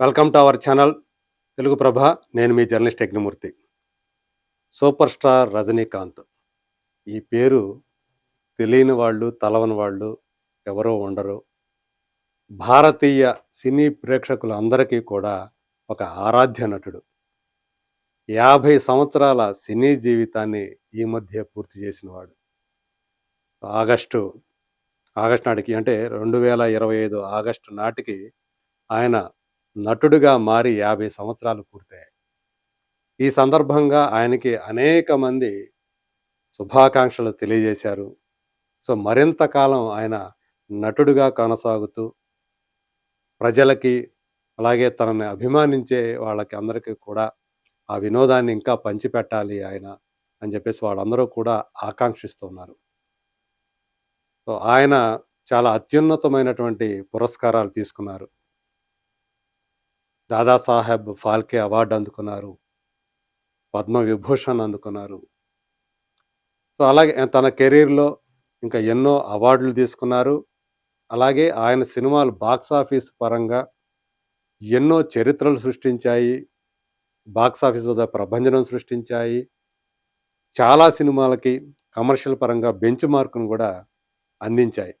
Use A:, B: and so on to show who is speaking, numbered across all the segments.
A: Welcome to our channel Telugu Prabha. నేను మీ journalist Yagnamurthy. Super star Rajinikanth. ఈ పేరు తెలియని వాళ్ళు తలవని వాళ్ళు ఎవరో ఉండరు. భారతీయ సినీ ప్రేక్షకులందరికీ కూడా ఒక ఆరాధ్య నటుడు. యాభై సంవత్సరాల సినీ జీవితాన్ని ఈ మధ్య పూర్తి చేసినవాడు. ఆగస్టు ఆగస్టు నాటికి అంటే రెండు వేల ఇరవై ఐదు ఆగస్టు నాటికి ఆయన నటుడిగా మారి యాభై సంవత్సరాలు పూర్తయ్యాయి. ఈ సందర్భంగా ఆయనకి అనేక మంది శుభాకాంక్షలు తెలియజేశారు. సో మరింత కాలం ఆయన నటుడిగా కొనసాగుతూ ప్రజలకి అలాగే తనని అభిమానించే వాళ్ళకి అందరికీ కూడా ఆ వినోదాన్ని ఇంకా పంచిపెట్టాలి ఆయన అని చెప్పేసి వాళ్ళందరూ కూడా ఆకాంక్షిస్తున్నారు సో ఆయన చాలా అత్యున్నతమైనటువంటి పురస్కారాలు తీసుకున్నారు. దాదాసాహెబ్ ఫాల్కే అవార్డు అందుకున్నారు. పద్మ విభూషణ్ అందుకున్నారు. సో అలాగే తన కెరీర్లో ఇంకా ఎన్నో అవార్డులు తీసుకున్నారు. అలాగే ఆయన సినిమాలు బాక్స్ ఆఫీస్ పరంగా ఎన్నో చరిత్రలు సృష్టించాయి. బాక్స్ ఆఫీస్ వద్ద ప్రభంజనం సృష్టించాయి. చాలా సినిమాలకి కమర్షియల్ పరంగా బెంచ్ మార్కును కూడా అందించాయి.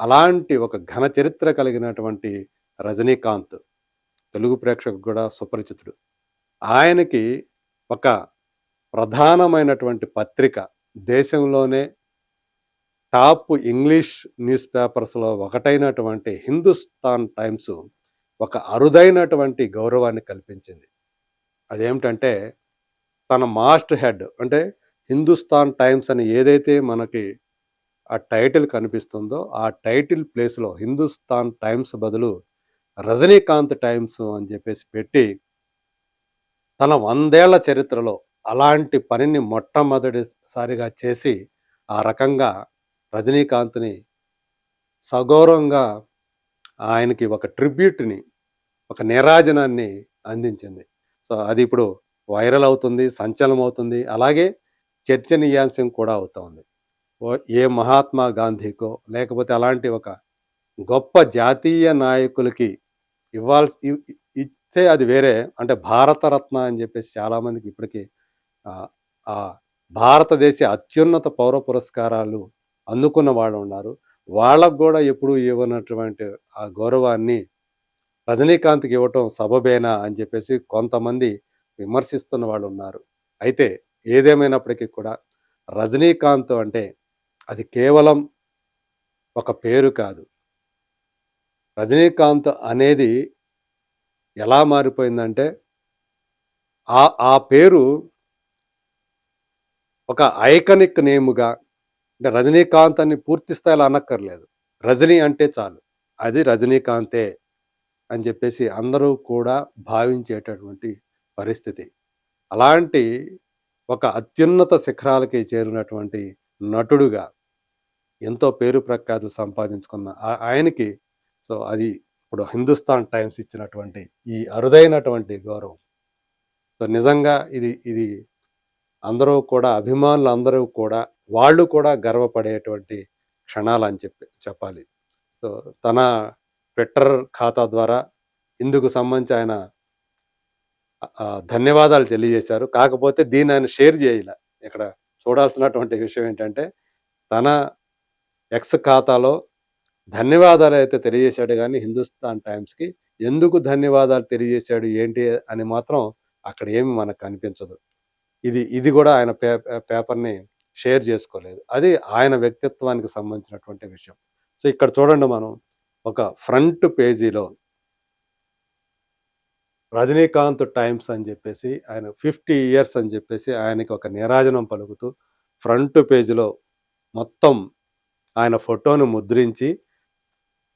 A: అలాంటి ఒక ఘన చరిత్ర కలిగినటువంటి రజనీకాంత్ తెలుగు ప్రేక్షకు కూడా సుపరిచితుడు. ఆయనకి ఒక ప్రధానమైనటువంటి పత్రిక దేశంలోనే టాప్ ఇంగ్లీష్ న్యూస్ పేపర్స్లో ఒకటైనటువంటి హిందుస్థాన్ టైమ్స్ ఒక అరుదైనటువంటి గౌరవాన్ని కల్పించింది. అదేమిటంటే తన మాస్ట్ హెడ్ అంటే హిందుస్థాన్ టైమ్స్ అని ఏదైతే మనకి ఆ టైటిల్ కనిపిస్తుందో ఆ టైటిల్ ప్లేస్లో హిందుస్థాన్ టైమ్స్ బదులు రజనీకాంత్ టైమ్స్ అని చెప్పేసి పెట్టి తన వందేళ్ళ చరిత్రలో అలాంటి పనిని మొట్టమొదటిసారిగా చేసి ఆ రకంగా రజనీకాంత్ని సగౌరవంగా ఆయనకి ఒక ట్రిబ్యూట్ని ఒక నిరాజనాన్ని అందించింది. సో అది ఇప్పుడు వైరల్ అవుతుంది సంచలనం అవుతుంది అలాగే చర్చనీయాంశం కూడా అవుతుంది ఏ మహాత్మా గాంధీకో లేకపోతే అలాంటి ఒక గొప్ప జాతీయ నాయకులకి ఇవ్వాల్సి ఇచ్చే అది వేరే. అంటే భారతరత్న అని చెప్పేసి చాలామందికి ఇప్పటికీ ఆ భారతదేశ అత్యున్నత పౌర పురస్కారాలు అందుకున్న వాళ్ళు ఉన్నారు. వాళ్ళకు కూడా ఎప్పుడు ఇవ్వనటువంటి ఆ గౌరవాన్ని రజనీకాంత్కి ఇవ్వటం సబబేనా అని చెప్పేసి కొంతమంది విమర్శిస్తున్న వాళ్ళు ఉన్నారు. అయితే ఏదేమైనప్పటికీ కూడా రజనీకాంత్ అంటే అది కేవలం ఒక పేరు కాదు. రజనీకాంత్ అనేది ఎలా మారిపోయిందంటే ఆ ఆ పేరు ఒక ఐకనిక్ నేముగా అంటే రజనీకాంత్ అని పూర్తి స్థాయిలో అనక్కర్లేదు. రజనీ అంటే చాలు. అది రజనీకాంతే అని చెప్పేసి అందరూ కూడా భావించేటటువంటి పరిస్థితి. అలాంటి ఒక అత్యున్నత శిఖరాలకి చేరినటువంటి నటుడుగా ఎంతో పేరు ప్రఖ్యాతులు సంపాదించుకున్న ఆయనకి సో అది ఇప్పుడు హిందుస్థాన్ టైమ్స్ ఇచ్చినటువంటి ఈ అరుదైనటువంటి గౌరవం. సో నిజంగా ఇది ఇది అందరూ కూడా అభిమానులు అందరూ కూడా వాళ్ళు కూడా గర్వపడేటువంటి క్షణాలు అని చెప్పి చెప్పాలి. సో తన ట్విట్టర్ ఖాతా ద్వారా ఇందుకు సంబంధించి ఆయన ధన్యవాదాలు తెలియజేశారు. కాకపోతే దీన్ని ఆయన షేర్ చేయాలి. ఇక్కడ చూడాల్సినటువంటి విషయం ఏంటంటే తన ఎక్స్ ఖాతాలో ధన్యవాదాలు అయితే తెలియజేశాడు కానీ హిందుస్థాన్ టైమ్స్కి ఎందుకు ధన్యవాదాలు తెలియజేశాడు ఏంటి అని మాత్రం అక్కడ ఏమి మనకు కనిపించదు. ఇది ఇది కూడా ఆయన పే పేపర్ని షేర్ చేసుకోలేదు. అది ఆయన వ్యక్తిత్వానికి సంబంధించినటువంటి విషయం. సో ఇక్కడ చూడండి మనం ఒక ఫ్రంట్ పేజీలో రజనీకాంత్ టైమ్స్ అని చెప్పేసి ఆయన ఫిఫ్టీ ఇయర్స్ అని చెప్పేసి ఆయనకి ఒక నిరాజనం పలుకుతూ ఫ్రంట్ పేజీలో మొత్తం ఆయన ఫోటోను ముద్రించి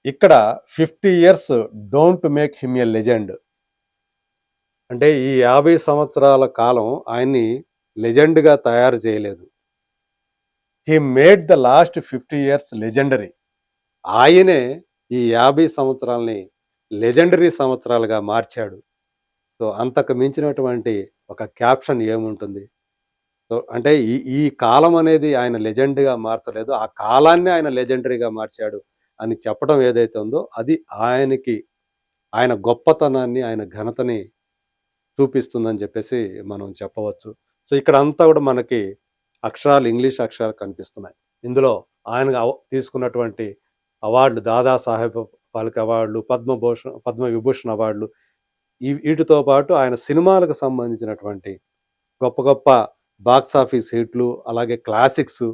A: ఇక్కడ fifty years don't make him a legend. అంటే ఈ యాభై సంవత్సరాల కాలం ఆయన్ని లెజెండ్గా తయారు చేయలేదు. He made the last fifty years legendary. ఆయనే ఈ యాభై సంవత్సరాలని లెజెండరీ సంవత్సరాలుగా మార్చాడు. సో అంతకు మించినటువంటి ఒక క్యాప్షన్ ఏముంటుంది? సో అంటే ఈ ఈ కాలం అనేది ఆయన లెజెండ్గా మార్చలేదు. ఆ కాలాన్ని ఆయన లెజెండరీగా మార్చాడు. అని చెప్పడం ఏదైతే ఉందో అది ఆయనకి ఆయన గొప్పతనాన్ని, ఆయన ఘనతని చూపిస్తుందని చెప్పేసి మనం చెప్పవచ్చు. సో, ఇక్కడ అంతా కూడా మనకి అక్షరాలు ఇంగ్లీష్ అక్షరాలు కనిపిస్తున్నాయి. ఇందులో ఆయన అవ తీసుకున్నటువంటి అవార్డులు దాదా సాహెబ్ ఫాల్కే అవార్డులు, పద్మభూషణ్ పద్మవిభూషణ్ అవార్డులు ఈ వీటితో పాటు ఆయన సినిమాలకు సంబంధించినటువంటి గొప్ప గొప్ప బాక్స్ ఆఫీస్ హిట్లు, అలాగే క్లాసిక్స్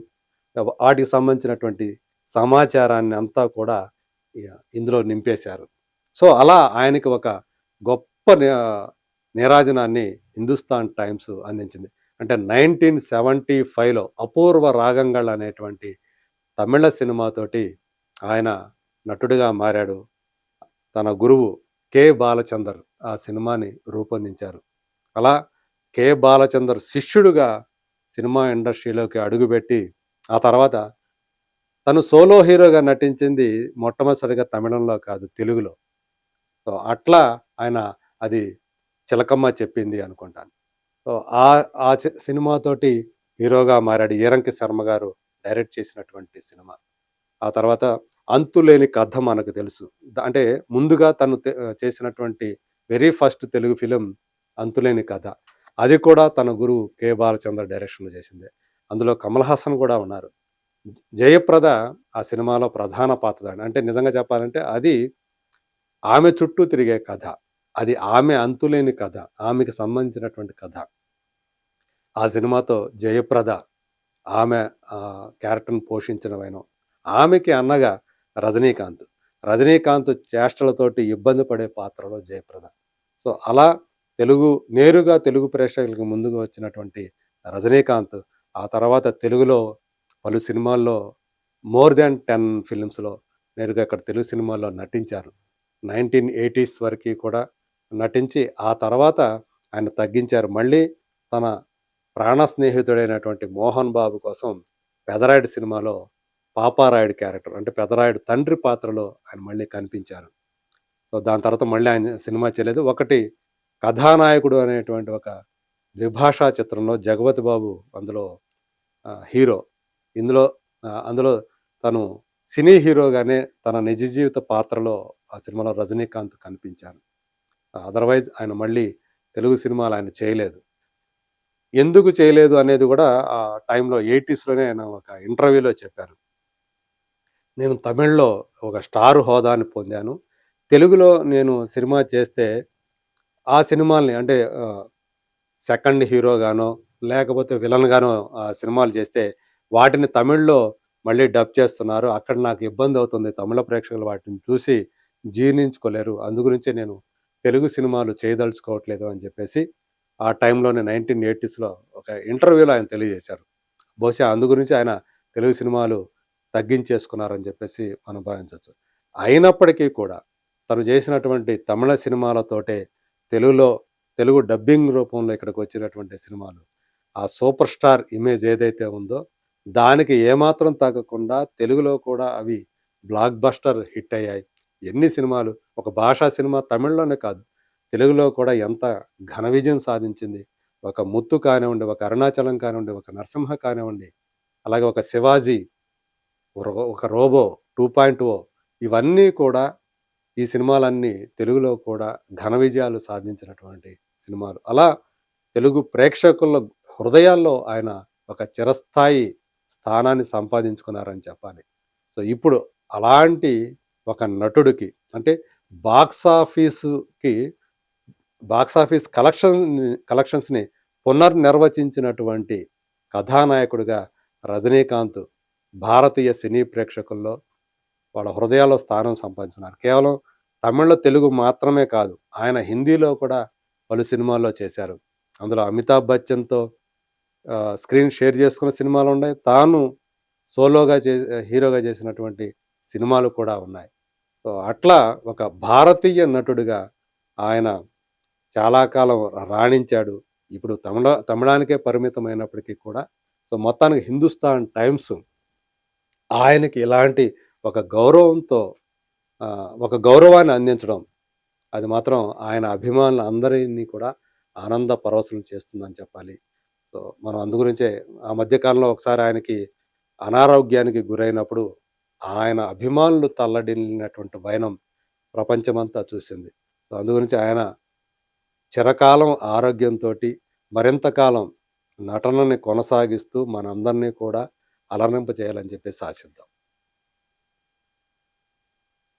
A: వాటికి సంబంధించినటువంటి సమాచారాన్ని అంతా కూడా ఇందులో నింపేశారు. సో, అలా ఆయనకి ఒక గొప్ప నిరాజనాన్ని నీరాజనాన్ని హిందుస్థాన్ టైమ్స్ అందించింది. అంటే 1975లో 'అపూర్వ రాగంగళ్' అనేటువంటి తమిళ సినిమాతోటి ఆయన నటుడిగా మారాడు. తన గురువు 'కె. బాలచందర్' ఆ సినిమాని రూపొందించారు. అలా 'కె. బాలచందర్' శిష్యుడుగా సినిమా ఇండస్ట్రీలోకి అడుగుపెట్టి ఆ తర్వాత తను సోలో హీరోగా నటించింది మొట్టమొదటిసారిగా తమిళంలో కాదు తెలుగులో. సో, అట్లా ఆయన అది 'చిలకమ్మ చెప్పింది' అనుకుంటాను. సో, ఆ ఆ సినిమాతోటి హీరోగా మారాడు. 'ఈరంకి శర్మ' గారు డైరెక్ట్ చేసినటువంటి సినిమా. ఆ తర్వాత 'అంతులేని కథ' మనకు తెలుసు. అంటే ముందుగా తను చేసినటువంటి వెరీ ఫస్ట్ తెలుగు ఫిలిం 'అంతులేని కథ'. అది కూడా తన గురువు 'కె. బాలచందర్' డైరెక్షన్‌లో చేసిందే. అందులో కమల్ హాసన్ కూడా ఉన్నారు. జయప్రద ఆ సినిమాలో ప్రధాన పాత్ర అంటే నిజంగా చెప్పాలంటే అది ఆమె చుట్టూ తిరిగే కథ. అది ఆమె అంతులేని కథ. ఆమెకి సంబంధించినటువంటి కథ. ఆ సినిమాతో జయప్రద ఆమె క్యారెక్టర్ను పోషించినవైన పోషించిన వైనం. ఆమెకి అన్నగా రజనీకాంత్. రజనీకాంత్ చేష్టలతోటి ఇబ్బంది పడే పాత్రలో జయప్రద. సో, అలా తెలుగు నేరుగా తెలుగు ప్రేక్షకులకు ముందుకు వచ్చినటువంటి రజనీకాంత్ ఆ తర్వాత తెలుగులో పలు సినిమాల్లో మోర్ దాన్ 10 ఫిల్మ్స్‌లో నేరుగా ఇక్కడ తెలుగు సినిమాల్లో నటించారు. నైన్టీన్ ఎయిటీస్ వరకు కూడా నటించి, ఆ తర్వాత ఆయన తగ్గించారు. మళ్ళీ తన ప్రాణ స్నేహితుడైనటువంటి మోహన్ బాబు కోసం 'పెదరాయుడు' సినిమాలో పాపారాయుడు క్యారెక్టర్ అంటే పెదరాయుడు తండ్రి పాత్రలో ఆయన మళ్ళీ కనిపించారు. సో, దాని తర్వాత మళ్ళీ ఆయన సినిమా చేయలేదు. ఒకటి కథానాయకుడు అనేటువంటి ఒక ద్విభాషా చిత్రంలో జగపతి బాబు అందులో హీరో. ఇందులో అందులో తను సినీ హీరోగానే తన నిజ జీవిత పాత్రలో ఆ సినిమాలో రజనీకాంత్ కనిపించారు. అదర్‌వైజ్ ఆయన మళ్ళీ తెలుగు సినిమాలు ఆయన చేయలేదు. ఎందుకు చేయలేదు అనేది కూడా ఆ టైంలో 80స్‌లోనే ఆయన ఒక ఇంటర్వ్యూలో చెప్పారు. నేను తమిళ్‌లో ఒక స్టార్ హోదాని పొందాను. తెలుగులో నేను సినిమా చేస్తే ఆ సినిమాల్ని అంటే సెకండ్ హీరోగానో, లేకపోతే విలన్‌గానో ఆ సినిమాలు చేస్తే వాటిని తమిళ్‌లో మళ్ళీ డబ్ చేస్తున్నారు. అక్కడ నాకు ఇబ్బంది అవుతుంది తమిళ ప్రేక్షకులు వాటిని చూసి జీర్ణించుకోలేరు. అందుగురించే నేను తెలుగు సినిమాలు చేయదలుచుకోవట్లేదు అని చెప్పేసి ఆ టైంలోనే 1980స్‌లో ఒక ఇంటర్వ్యూలో ఆయన తెలియజేశారు. బహుశా అందుగురించి ఆయన తెలుగు సినిమాలు తగ్గించేసుకున్నారని చెప్పేసి మనం భావించవచ్చు అయినప్పటికీ కూడా తను చేసినటువంటి తమిళ సినిమాలతోటే తెలుగులో తెలుగు డబ్బింగ్ రూపంలో ఇక్కడికి వచ్చినటువంటి సినిమాలు ఆ సూపర్ స్టార్ ఇమేజ్ ఏదైతే ఉందో దానికి ఏమాత్రం తగ్గకుండా తెలుగులో కూడా అవి బ్లాక్ బస్టర్ హిట్ అయ్యాయి. ఎన్ని సినిమాలు ఒక భాషా సినిమా తమిళ్‌లోనే కాదు. తెలుగులో కూడా ఎంత ఘన విజయం సాధించింది. ఒక 'ముత్తు' కానివ్వండి, ఒక 'అరుణాచలం' కానివ్వండి, ఒక 'నరసింహ' కానివ్వండి, అలాగే ఒక 'శివాజీ', రో ఒక 'రోబో' 2.0 ఇవన్నీ కూడా ఈ సినిమాలన్నీ తెలుగులో కూడా ఘన విజయాలు సాధించినటువంటి సినిమాలు. అలా తెలుగు ప్రేక్షకుల హృదయాల్లో ఆయన ఒక చిరస్థాయి స్థానాన్ని సంపాదించుకున్నారని చెప్పాలి. సో, ఇప్పుడు అలాంటి ఒక నటుడికి అంటే బాక్స్ ఆఫీసుకి బాక్స్ ఆఫీస్ కలెక్షన్ కలెక్షన్స్‌ని పునర్నిర్వచించినటువంటి కథానాయకుడిగా రజనీకాంత్ భారతీయ సినీ ప్రేక్షకుల్లో వాళ్ళ హృదయాల్లో స్థానం సంపాదించున్నారు కేవలం తమిళ్, తెలుగు మాత్రమే కాదు. ఆయన హిందీలో కూడా పలు సినిమాల్లో చేశారు. అందులో అమితాబ్ బచ్చన్‌తో స్క్రీన్ షేర్ చేసుకున్న సినిమాలు ఉన్నాయి తాను సోలోగా చే హీరోగా చేసినటువంటి సినిమాలు కూడా ఉన్నాయి. సో, అట్లా ఒక భారతీయ నటుడిగా ఆయన చాలా కాలం రాణించాడు. ఇప్పుడు తమిళ తమిళానికే పరిమితమైనప్పటికీ కూడా సో, మొత్తానికి హిందుస్థాన్ టైమ్స్ ఆయనకి ఇలాంటి ఒక గౌరవంతో ఒక గౌరవాన్ని అందించడం అది మాత్రం ఆయన అభిమానులు అందరినీ కూడా ఆనంద పరవశలు చేస్తుందని చెప్పాలి. సో, మనం అందు గురించే ఆ మధ్యకాలంలో ఒకసారి ఆయనకి అనారోగ్యానికి గురైనప్పుడు ఆయన అభిమానులు తల్లడిల్లినటువంటి వైనం ప్రపంచమంతా చూసింది. సో అందుగురించి ఆయన చిరకాలం ఆరోగ్యంతోటి మరింత కాలం నటనని కొనసాగిస్తూ మనందరినీ కూడా అలరింప చేయాలని చెప్పేసి ఆశిద్దాం